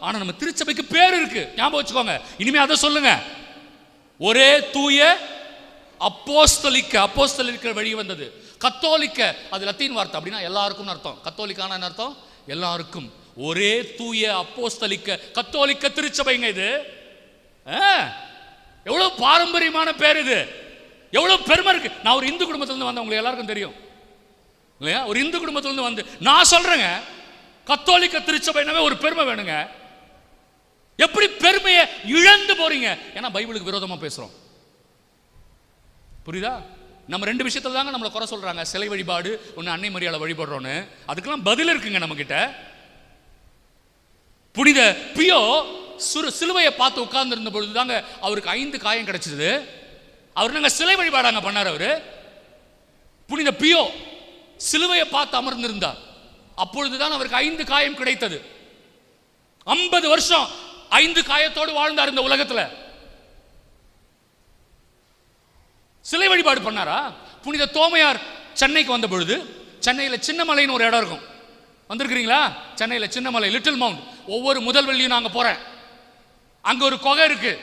ஆனா நம்ம திருச்சபைக்கு பேர் இருக்கு. ஞாபகம் வச்சுக்கோங்க. இனிமே அதை சொல்லுங்க. ஒரே தூய அப்போஸ்தலிக்க அப்போஸ்தலிக்க வழி வந்தது. கத்தோலிக்க அது லத்தீன் வார்த்தை அப்படின்னா எல்லாருக்கும் அர்த்தம். கத்தோலிக்கான அர்த்தம்? எல்லாருக்கும். ஒரே தூய அப்போஸ்தலிக்க கத்தோலிக்க திருச்சபைங்க இது. ஆ, எவ்வளவு பாரம்பரியமான பேர் இது. எவ்வளவு பெருமை இருக்கு. நான் ஒரு இந்து குடும்பத்துல இருந்து வந்தேன். உங்களுக்கு எல்லாருக்கும் தெரியும். இல்லையா? ஒரு இந்து குடும்பத்துல இருந்து வந்து நான் சொல்றேங்க. கத்தோலிக்க திருச்சபைனாவே ஒரு பெருமை வேணுங்க. எப்படி பெருமையை இழந்து போறீங்க? ஏன்னா பைபிளுக்கு விரோதமா பேசுறோம். புரியுதா? நம்ம ரெண்டு விஷயத்துல தாங்க நம்மளை குறை சொல்றாங்க. சிலை வழிபாடு ஒன்று அன்னை மரியாதை வழிபடுறோன்னு. அதுக்கெல்லாம் பதில் இருக்குங்க நம்ம கிட்ட புனித பியோ சுரு சிலுவையை பார்த்து உட்கார்ந்து இருந்த பொழுது தாங்க அவருக்கு ஐந்து காயம் கிடைச்சது. அவர் நாங்க சிலை வழிபாடாங்க பண்ணார் அவரு? புனித பியோ சிலுவையை பார்த்து அமர்ந்திருந்தார். அப்பொழுதுதான் அவருக்கு ஐந்து காயம் கிடைத்தது. ஐம்பது வருஷம் ஐந்து காயத்தோடு வாழ்ந்தார் இந்த உலகத்தில். சிலை வழிபாடு பண்ணாரா? புனித தோமையார் சென்னைக்கு வந்த பொழுது சென்னையில் சின்னமலைன்னு ஒரு இடம் இருக்கும். வந்திருக்கிறீங்களா? சென்னையில் சின்னமலை லிட்டில் மவுண்ட் ஒவ்வொரு முதல் வெள்ளியும் நாங்கள் போகிறேன் அங்கே ஒரு குகை இருக்கு.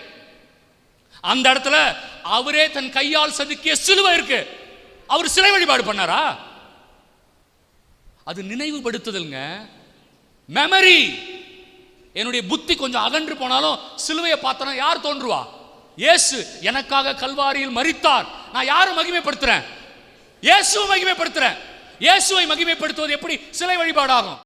அந்த இடத்துல அவரே தன் கையால் சதுக்கிய சிலுவை இருக்கு. அவர் சிலை வழிபாடு பண்ணாரா? அது நினைவுபடுத்துதல்ங்க. மெமரி என்னுடைய புத்தி கொஞ்சம் அகன்று போனாலும் சிலுவையை பார்த்தனா யார் தோன்றுவா? இயேசு எனக்காக கல்வாரியில் மறித்தார் நான் யாரும் மகிமைப்படுத்துறேன்? இயேசுவை மகிமைப்படுத்துறேன். இயேசுவை மகிமைப்படுத்துவது எப்படி? சிலை வழிபாடாகும்.